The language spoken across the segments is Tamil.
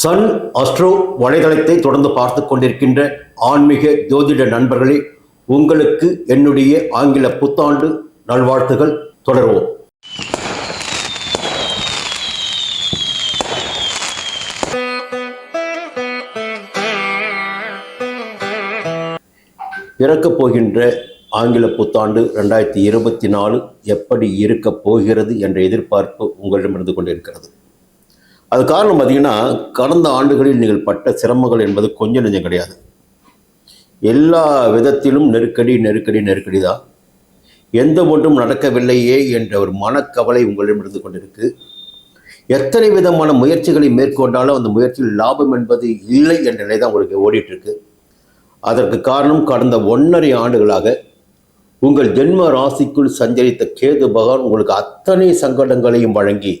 சன் அஸ்ட்ரோ வலைதளத்தை தொடர்ந்து பார்த்து கொண்டிருக்கின்ற ஆன்மீக ஜோதிட நண்பர்களே உங்களுக்கு என்னுடைய ஆங்கில புத்தாண்டு நல்வாழ்த்துகள். தொடர்வோம். இறக்கப் போகின்ற ஆங்கில புத்தாண்டு ரெண்டாயிரத்தி இருபத்தி நாலு எப்படி இருக்கப் போகிறது என்ற எதிர்பார்ப்பு உங்களிடமிருந்து கொண்டிருக்கிறது. அது காரணம் பார்த்தீங்கன்னா கடந்த ஆண்டுகளில் நீங்கள் பட்ட சிரமங்கள் என்பது கொஞ்சம் நெஞ்சம் கிடையாது. எல்லா விதத்திலும் நெருக்கடி நெருக்கடி நெருக்கடி தான். எந்த ஒன்றும் நடக்கவில்லையே என்ற ஒரு மனக்கவலை உங்களிடமிருந்து கொண்டிருக்கு. எத்தனை விதமான முயற்சிகளை மேற்கொண்டாலும் அந்த முயற்சியில் லாபம் என்பது இல்லை என்ற நிலை தான் உங்களுக்கு ஓடிட்டுருக்கு. அதற்கு காரணம் கடந்த ஒன்றரை ஆண்டுகளாக உங்கள் ஜென்ம ராசிக்குள் சஞ்சரித்த கேது பகவான் உங்களுக்கு அத்தனை சங்கடங்களையும் வழங்கி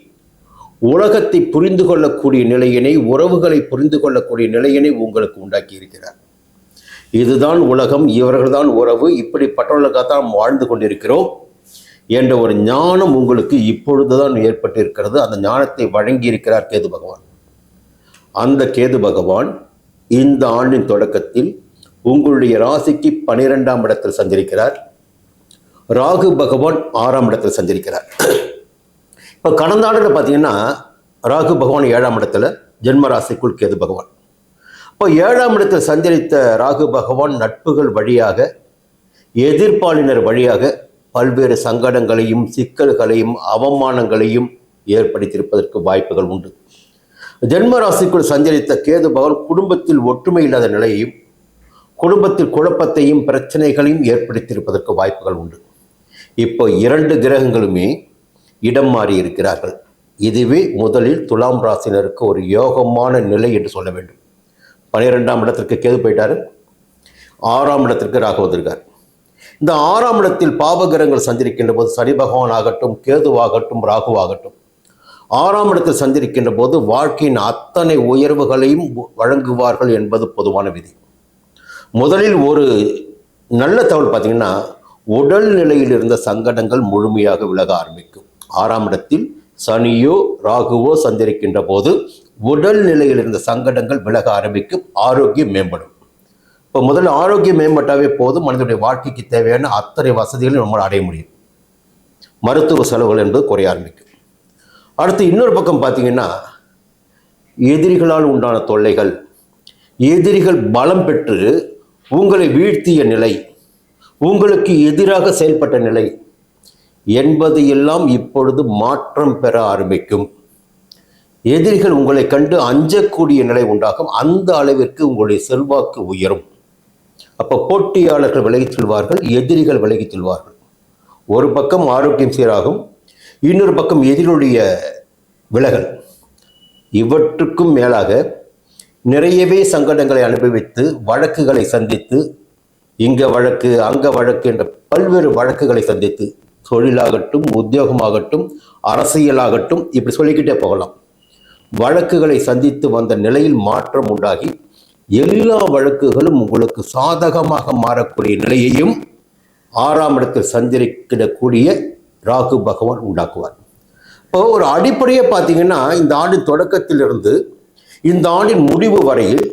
உலகத்தை புரிந்து கொள்ளக்கூடிய நிலையினை உறவுகளை புரிந்து கொள்ளக்கூடிய நிலையினை உங்களுக்கு உண்டாக்கி இருக்கிறார். இதுதான் உலகம் இவர்கள்தான் உறவு இப்படிப்பட்டவர்களுக்காக தான் வாழ்ந்து கொண்டிருக்கிறோம் என்ற ஒரு ஞானம் உங்களுக்கு இப்பொழுதுதான் ஏற்பட்டிருக்கிறது. அந்த ஞானத்தை வழங்கி இருக்கிறார் கேது பகவான். அந்த கேது பகவான் இந்த ஆண்டின் தொடக்கத்தில் உங்களுடைய ராசிக்கு பனிரெண்டாம் இடத்தில் சஞ்சரிக்கிறார். ராகு பகவான் ஆறாம் இடத்தில் சஞ்சரிக்கிறார். இப்போ கடந்த ஆண்டில் பார்த்தீங்கன்னா ராகு பகவான் ஏழாம் இடத்துல ஜென்ம ராசிக்குள் கேது பகவான். இப்போ ஏழாம் இடத்தில் சஞ்சரித்த ராகு பகவான் நட்புகள் வழியாக எதிர்ப்பாளினர் வழியாக பல்வேறு சங்கடங்களையும் சிக்கல்களையும் அவமானங்களையும் ஏற்படுத்தியிருப்பதற்கு வாய்ப்புகள் உண்டு. ஜென்ம ராசிக்குள் சஞ்சரித்த கேது பகவான் குடும்பத்தில் ஒற்றுமை இல்லாத நிலையையும் குடும்பத்தில் குழப்பத்தையும் பிரச்சனைகளையும் ஏற்படுத்தியிருப்பதற்கு வாய்ப்புகள் உண்டு. இப்போ இரண்டு கிரகங்களுமே இடம் மாறி இருக்கிறார்கள். இதுவே முதலில் துலாம் ராசினருக்கு ஒரு யோகமான நிலை என்று சொல்ல வேண்டும். பனிரெண்டாம் இடத்திற்கு கேது போயிட்டார். ஆறாம் இடத்திற்கு ராகு வந்திருக்கார். இந்த ஆறாம் இடத்தில் பாவகிரகங்கள் சஞ்சரிக்கின்ற போது சனி பகவான் ஆகட்டும் கேதுவாகட்டும் ராகுவாகட்டும் ஆறாம் இடத்தில் சஞ்சரிக்கின்ற போது வாழ்க்கையின் அத்தனை உயர்வுகளையும் வழங்குவார்கள் என்பது பொதுவான விதி. முதலில் ஒரு நல்ல தகவல் பார்த்தீங்கன்னா உடல் நிலையில் இருந்த சங்கடங்கள் முழுமையாக விலக ஆரம்பிக்கும். ஆறாம் இடத்தில் சனியோ ராகுவோ சஞ்சரிக்கின்ற போது உடல் நிலையில் இருந்த சங்கடங்கள் விலக ஆரம்பிக்கும் ஆரோக்கியம் மேம்படும். இப்போ முதல்ல ஆரோக்கியம் மேம்பட்டாவே போதும் மனிதனுடைய வாழ்க்கைக்கு தேவையான அத்தனை வசதிகளையும் நம்மளால் அடைய முடியும். மருத்துவ செலவுகள் என்பது குறைய ஆரம்பிக்கும். அடுத்து இன்னொரு பக்கம் பார்த்தீங்கன்னா எதிரிகளால் உண்டான தொல்லைகள் எதிரிகள் பலம் பெற்று உங்களை வீழ்த்திய நிலை உங்களுக்கு எதிராக செயல்பட்ட நிலை என்பது எல்லாம் இப்பொழுது மாற்றம் பெற ஆரம்பிக்கும். எதிரிகள் உங்களை கண்டு அஞ்சக்கூடிய நிலை உண்டாகும். அந்த அளவிற்கு உங்களுடைய செல்வாக்கு உயரும். அப்போ போட்டியாளர்கள் விலகிச் செல்வார்கள் எதிரிகள் விலகிச் செல்வார்கள். ஒரு பக்கம் ஆரோக்கியம் சீராகும் இன்னொரு பக்கம் எதிரிகளுடைய விலகல். இவற்றுக்கும் மேலாக நிறையவே சங்கடங்களை அனுபவித்து வழக்குகளை சந்தித்து இங்க வழக்கு அங்க வழக்கு என்ற பல்வேறு வழக்குகளை சந்தித்து தொழிலாகட்டும் உத்தியோகமாகட்டும் அரசியலாகட்டும் இப்படி சொல்லிக்கிட்டே போகலாம். வழக்குகளை சந்தித்து வந்த நிலையில் மாற்றம் உண்டாகி எல்லா வழக்குகளும் உங்களுக்கு சாதகமாக மாறக்கூடிய நிலையையும் ஆறாம் இடத்தில் சஞ்சரிக்கிடக்கூடிய ராகு பகவான் உண்டாக்குவார். இப்போ ஒரு அடிப்படையை பார்த்தீங்கன்னா இந்த ஆண்டின் தொடக்கத்திலிருந்து இந்த ஆண்டின் முடிவு வரையில்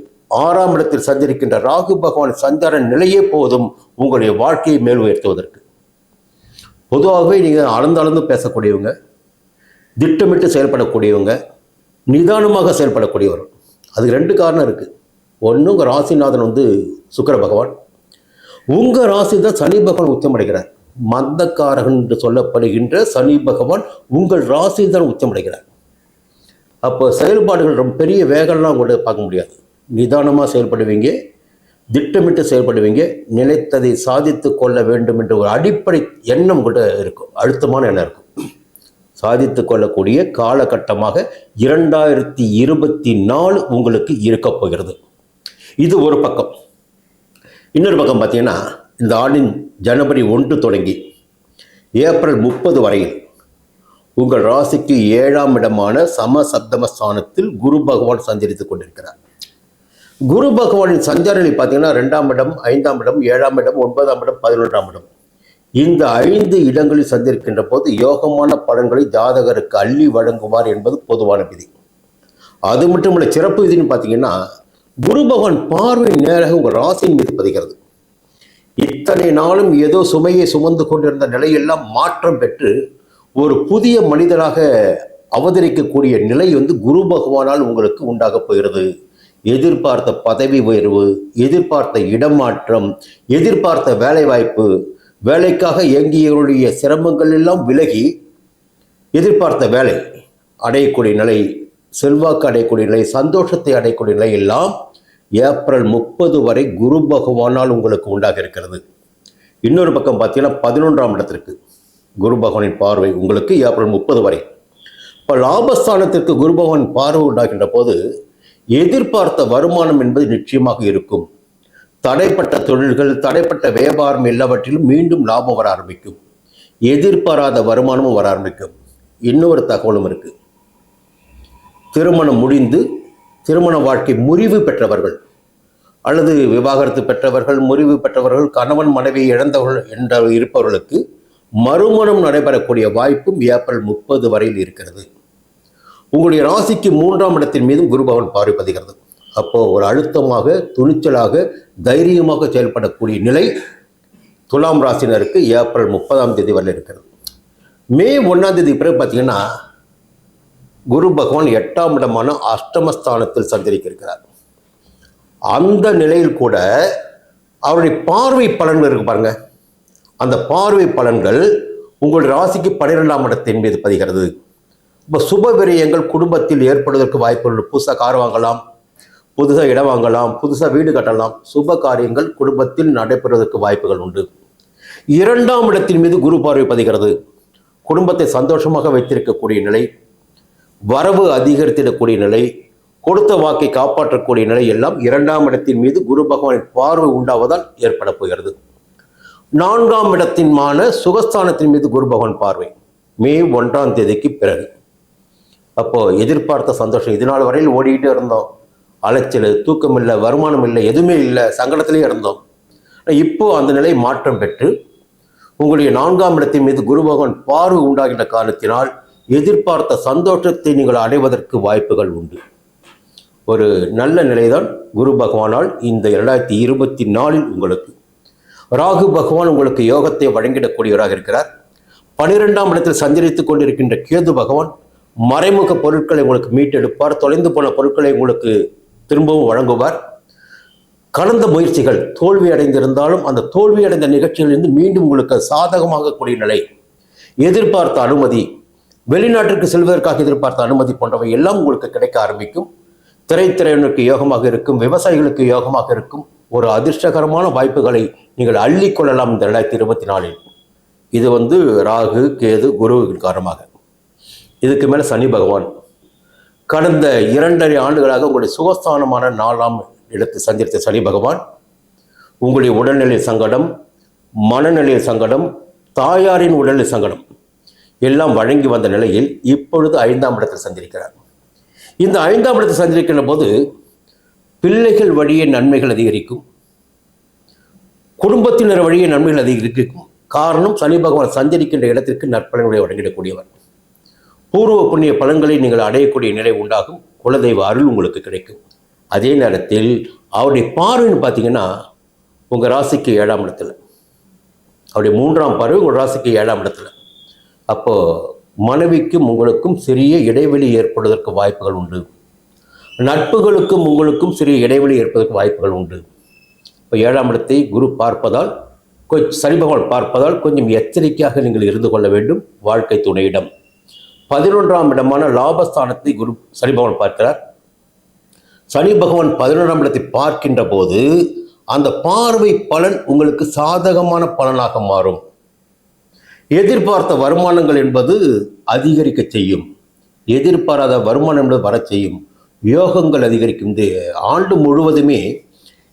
ஆறாம் இடத்தில் சந்திருக்கின்ற ராகு பகவான் சஞ்சார நிலையே போதும் உங்களுடைய வாழ்க்கையை மேல் உயர்த்துவதற்கு. பொதுவாகவே நீங்கள் அளந்து அளந்து பேசக்கூடியவங்க திட்டமிட்டு செயல்படக்கூடியவங்க நிதானமாக செயல்படக்கூடியவர். அதுக்கு ரெண்டு காரணம் இருக்குது ஒன்று உங்கள் ராசிநாதன் வந்து சுக்கர பகவான். உங்கள் ராசி தான் சனி பகவான் உச்சமடைகிறார். மந்தக்காரகன் என்று சொல்லப்படுகின்ற சனி பகவான் உங்கள் ராசி தான் உச்சமடைகிறார். அப்போ செயல்பாடுகள் ரொம்ப பெரிய வேகம்லாம் உங்கள்கிட்ட பார்க்க முடியாது. நிதானமாக செயல்படுவீங்க. திட்டமிட்டு செயல்படுவீங்க நினைத்ததை சாதித்து கொள்ள வேண்டும் என்ற ஒரு அடிப்படை எண்ணம் கூட இருக்கும். அழுத்தமான எண்ணம் இருக்கும். சாதித்து கொள்ளக்கூடிய காலகட்டமாக இரண்டாயிரத்தி இருபத்தி நாலு உங்களுக்கு இருக்கப் போகிறது. இது ஒரு பக்கம். இன்னொரு பக்கம் பார்த்தீங்கன்னா இந்த ஆண்டின் ஜனவரி ஒன்று தொடங்கி ஏப்ரல் முப்பது வரையில் உங்கள் ராசிக்கு ஏழாம் இடமான சமசப்தம ஸ்தானத்தில் குரு பகவான் சஞ்சரித்துக் கொண்டிருக்கிறார். குரு பகவானின் சஞ்சார பார்த்தீங்கன்னா ரெண்டாம் இடம் ஐந்தாம் இடம் ஏழாம் இடம் ஒன்பதாம் இடம் பதினொன்றாம் இடம். இந்த ஐந்து இடங்களில் சந்திருக்கின்ற போது யோகமான பலன்களை ஜாதகருக்கு அள்ளி வழங்குவார் என்பது பொதுவான விதி. அது மட்டும் இல்லை சிறப்பு விதின்னு பார்த்தீங்கன்னா குரு பகவான் பார்வை நேராக உங்கள் ராசியின் மீது பதிகிறது. இத்தனை நாளும் ஏதோ சுமையை சுமந்து கொண்டிருந்த நிலையெல்லாம் மாற்றம் பெற்று ஒரு புதிய மனிதனாக அவதரிக்கக்கூடிய நிலை வந்து குரு பகவானால் உங்களுக்கு உண்டாக போகிறது. எதிர்பார்த்த பதவி உயர்வு எதிர்பார்த்த இடமாற்றம் எதிர்பார்த்த வேலைவாய்ப்பு வேலைக்காக இயங்கியவருடைய சிரமங்கள் எல்லாம் விலகி எதிர்பார்த்த வேலை அடையக்கூடிய நிலை செல்வாக்கு அடையக்கூடிய நிலை சந்தோஷத்தை அடையக்கூடிய நிலை எல்லாம் ஏப்ரல் முப்பது வரை குரு பகவானால் உங்களுக்கு உண்டாக இருக்கிறது. இன்னொரு பக்கம் பார்த்தீங்கன்னா பதினொன்றாம் இடத்திற்கு குரு பகவானின் பார்வை உங்களுக்கு ஏப்ரல் முப்பது வரை. இப்போ லாபஸ்தானத்திற்கு குரு பகவான் பார்வை உண்டாகின்ற போது எதிர்பார்த்த வருமானம் என்பது நிச்சயமாக இருக்கும். தடைப்பட்ட தொழில்கள் தடைப்பட்ட வியாபாரம் எல்லாவற்றிலும் மீண்டும் லாபம் வர ஆரம்பிக்கும். எதிர்பாராத வருமானமும் வர ஆரம்பிக்கும். இன்னொரு தகவலும் இருக்கு. திருமணம் முடிந்து திருமண வாழ்க்கை முறிவு பெற்றவர்கள் அல்லது விவாகரத்து பெற்றவர்கள் முறிவு பெற்றவர்கள் கணவன் மனைவி இழந்தவர்கள் என்ற இருப்பவர்களுக்கு மறுமணம் நடைபெறக்கூடிய வாய்ப்பும் ஏப்ரல் முப்பது வரையில் இருக்கிறது. உங்களுடைய ராசிக்கு மூன்றாம் இடத்தின் மீதும் குருபவன் பார்வை பதிகிறது. அப்போ ஒரு அழுத்தமாக துணிச்சலாக தைரியமாக செயல்படக்கூடிய நிலை துலாம் ராசினருக்கு ஏப்ரல் முப்பதாம் தேதி வரை இருக்கிறது. மே ஒன்றாம் தேதி பிறகு பார்த்தீங்கன்னா குரு பகவான் எட்டாம் இடமான அஷ்டமஸ்தானத்தில் சஞ்சரிக்க இருக்கிறார் அந்த நிலையில் கூட அவருடைய பார்வை பலன்கள் இருக்கு பாருங்க. அந்த பார்வை பலன்கள் உங்கள் ராசிக்கு பன்னிரெண்டாம் இடத்தின் மீது பதிகிறது. சுப விரயங்கள் குடும்பத்தில் ஏற்படுவதற்கு வாய்ப்புகள் புதுசாக கார் வாங்கலாம் புதுசாக இடம் வாங்கலாம் புதுசாக வீடு கட்டலாம். சுப காரியங்கள் குடும்பத்தில் நடைபெறுவதற்கு வாய்ப்புகள் உண்டு. இரண்டாம் இடத்தின் மீது குரு பார்வை பதிகிறது குடும்பத்தை சந்தோஷமாக வைத்திருக்கக்கூடிய நிலை வரவு அதிகரித்திடக்கூடிய நிலை கொடுத்த வாக்கை காப்பாற்றக்கூடிய நிலை எல்லாம் இரண்டாம் இடத்தின் மீது குரு பகவானின் பார்வை உண்டாவதால் ஏற்பட போகிறது. நான்காம் இடத்தின்மான சுகஸ்தானத்தின் மீது குரு பகவான் பார்வை. மே ஒன்றாம் தேதிக்கு பிறகு. அப்போது எதிர்பார்த்த சந்தோஷம். இது நாள் வரையில் ஓடிக்கிட்டே இருந்தோம். அலைச்சல் தூக்கம் இல்லை வருமானம் இல்லை எதுவுமே இல்லை. சங்கடத்திலே இருந்தோம். இப்போ அந்த நிலை மாற்றம் பெற்று உங்களுடைய நான்காம் இடத்தின் மீது குரு பகவான் பார்வை உண்டாகின்ற காரணத்தினால் எதிர்பார்த்த சந்தோஷத்தை நீங்கள் அடைவதற்கு வாய்ப்புகள் உண்டு. ஒரு நல்ல நிலைதான் குரு பகவானால் இந்த இரண்டாயிரத்தி இருபத்தி நாலில் உங்களுக்கு. ராகு பகவான் உங்களுக்கு யோகத்தை வழங்கிடக்கூடியவராக இருக்கிறார். பனிரெண்டாம் இடத்தில் சஞ்சரித்துக் கொண்டிருக்கின்ற கேது பகவான் மறைமுக பொருட்களை உங்களுக்கு மீட்டெடுப்பார் தொலைந்து போன பொருட்களை உங்களுக்கு திரும்பவும் வழங்குவார். கலந்த முயற்சிகள் தோல்வி அடைந்திருந்தாலும் அந்த தோல்வி அடைந்த நிகழ்ச்சியிலிருந்து மீண்டும் உங்களுக்கு சாதகமாக கூடிய நிலை. எதிர்பார்த்த அனுமதி வெளிநாட்டிற்கு செல்வதற்காக எதிர்பார்த்த அனுமதி போன்றவை எல்லாம் உங்களுக்கு கிடைக்க ஆரம்பிக்கும். திரைத்திரையனுக்கு யோகமாக இருக்கும் விவசாயிகளுக்கு யோகமாக இருக்கும் ஒரு அதிர்ஷ்டகரமான வாய்ப்புகளை நீங்கள் அள்ளிக்கொள்ளலாம் இந்த ரெண்டாயிரத்தி இருபத்தி நாலில். இது வந்து ராகு கேது குருவின் காரணமாக. இதுக்கு மேலே சனி பகவான். கடந்த இரண்டரை ஆண்டுகளாக உங்களுடைய சுகஸ்தானமான நாலாம் இடத்தை சந்தித்த சனி பகவான் உங்களுடைய உடல்நிலை சங்கடம் மனநிலை சங்கடம் தாயாரின் உடல்நிலை சங்கடம் எல்லாம் வழங்கி வந்த நிலையில் இப்பொழுது ஐந்தாம் இடத்தில் சந்திருக்கிறார் இந்த ஐந்தாம் இடத்தில் சந்திருக்கிற போது பிள்ளைகள் வழியே நன்மைகள் அதிகரிக்கும். குடும்பத்தினர் வழியே நன்மைகள் அதிகரிக்கும். காரணம் சனி பகவான் சஞ்சரிக்கின்ற இடத்திற்கு நற்பலன்களை வழங்கிடக்கூடியவர். பூர்வ புண்ணிய பலன்களை நீங்கள் அடையக்கூடிய நிலை உண்டாகும். குலதெய்வ அருள் உங்களுக்கு கிடைக்கும். அதே நேரத்தில் அவருடைய பார்வைன்னு பார்த்தீங்கன்னா உங்கள் ராசிக்கு ஏழாம் இடத்துல. அவருடைய மூன்றாம் பார்வை உங்கள் ராசிக்கு ஏழாம் இடத்துல. அப்போது மனைவிக்கும் உங்களுக்கும் சிறிய இடைவெளி ஏற்படுவதற்கு வாய்ப்புகள் உண்டு. நட்புகளுக்கும் உங்களுக்கும் சிறிய இடைவெளி ஏற்பதற்கு வாய்ப்புகள் உண்டு. இப்போ ஏழாம் இடத்தை குரு பார்ப்பதால் கொஞ்சம் சனி பகவான் பார்ப்பதால் கொஞ்சம் எச்சரிக்கையாக நீங்கள் இருந்து கொள்ள வேண்டும். வாழ்க்கை துணையிடம். பதினொன்றாம் இடமான லாபஸ்தானத்தை குரு சனி பகவான் பார்க்கிறார். சனி பகவான் பதினொன்றாம் இடத்தை பார்க்கின்ற போது அந்த பார்வை பலன் உங்களுக்கு சாதகமான பலனாக மாறும். எதிர்பார்த்த வருமானங்கள் என்பது அதிகரிக்க செய்யும். எதிர்பாராத வருமானம் என்பது வரச் செய்யும். யோகங்கள் அதிகரிக்கும். இந்த ஆண்டு முழுவதுமே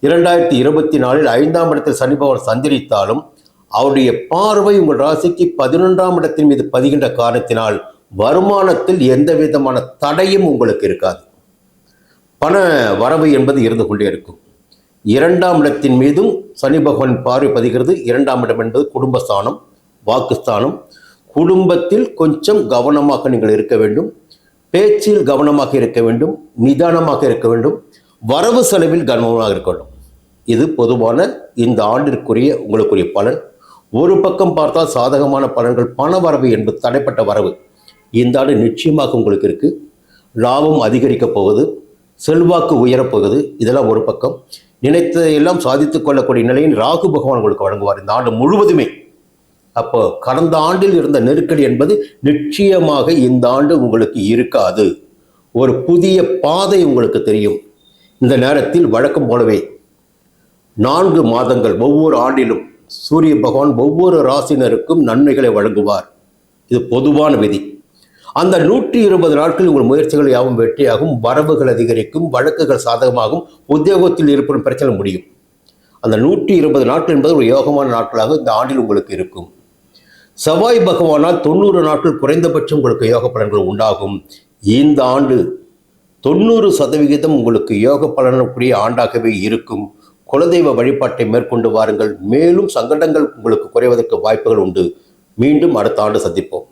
இரண்டாயிரத்தி இருபத்தி நாலில் ஐந்தாம் இடத்தில் சனி பகவான் சந்திரித்தாலும் அவருடைய பார்வை உங்கள் ராசிக்கு பதினொன்றாம் இடத்தின் மீது பதிகின்ற காரணத்தினால் வருமானத்தில் எந்த விதமான தடையும் உங்களுக்கு இருக்காது. பண வரவு என்பது இருந்து கொண்டே இருக்கும். இரண்டாம் இடத்தின் மீதும் சனி பகவான் பார்வை பதிகிறது. இரண்டாம் இடம் என்பது குடும்பஸ்தானம் வாக்குஸ்தானம். குடும்பத்தில் கொஞ்சம் கவனமாக நீங்கள் இருக்க வேண்டும். பேச்சில் கவனமாக இருக்க வேண்டும். நிதானமாக இருக்க வேண்டும். வரவு செலவில் கவனமாக இருக்க வேண்டும். இது பொதுவான இந்த ஆண்டிற்குரிய உங்களுக்குரிய பலன். ஒரு பக்கம் பார்த்தால் சாதகமான பலன்கள் பண வரவு என்பது தடைப்பட்ட வரவு. இந்த ஆண்டு நிச்சயமாக உங்களுக்கு இருக்குது லாபம் அதிகரிக்கப் போகுது. செல்வாக்கு உயரப் போகுது. இதெல்லாம் ஒரு பக்கம். நினைத்ததையெல்லாம் சாதித்து கொள்ளக்கூடிய நிலையில் ராகு பகவான் உங்களுக்கு வழங்குவார். இந்த ஆண்டு முழுவதுமே. அப்போ கடந்த ஆண்டில் இருந்த நெருக்கடி என்பது நிச்சயமாக இந்த ஆண்டு உங்களுக்கு இருக்காது. ஒரு புதிய பாதை உங்களுக்கு தெரியும். இந்த நேரத்தில் வழக்கம் போலவே நான்கு மாதங்கள் ஒவ்வொரு ஆண்டிலும் சூரிய பகவான் ஒவ்வொரு ராசினருக்கும் நன்மைகளை வழங்குவார். இது பொதுவான விதி. அந்த நூற்றி இருபது நாட்கள் உங்கள் முயற்சிகள் யாவும் வெற்றியாகும் வரவுகள் அதிகரிக்கும் வழக்குகள் சாதகமாகும் உத்தியோகத்தில் இருப்பின் பிரச்சனை முடியும். அந்த நூற்றி இருபது நாட்கள் என்பது ஒரு யோகமான நாட்களாக இந்த ஆண்டில் உங்களுக்கு இருக்கும். செவ்வாய் பகவானால் தொண்ணூறு நாட்கள் குறைந்தபட்சம் உங்களுக்கு யோக பலன்கள் உண்டாகும். இந்த ஆண்டு தொண்ணூறு சதவிகிதம் உங்களுக்கு யோக பலனுக்குரிய ஆண்டாகவே இருக்கும். குலதெய்வ வழிபாட்டை மேற்கொண்டு வாருங்கள். மேலும் சங்கடங்கள் உங்களுக்கு குறைவதற்கு வாய்ப்புகள் உண்டு. மீண்டும் அடுத்த ஆண்டு சந்திப்போம்.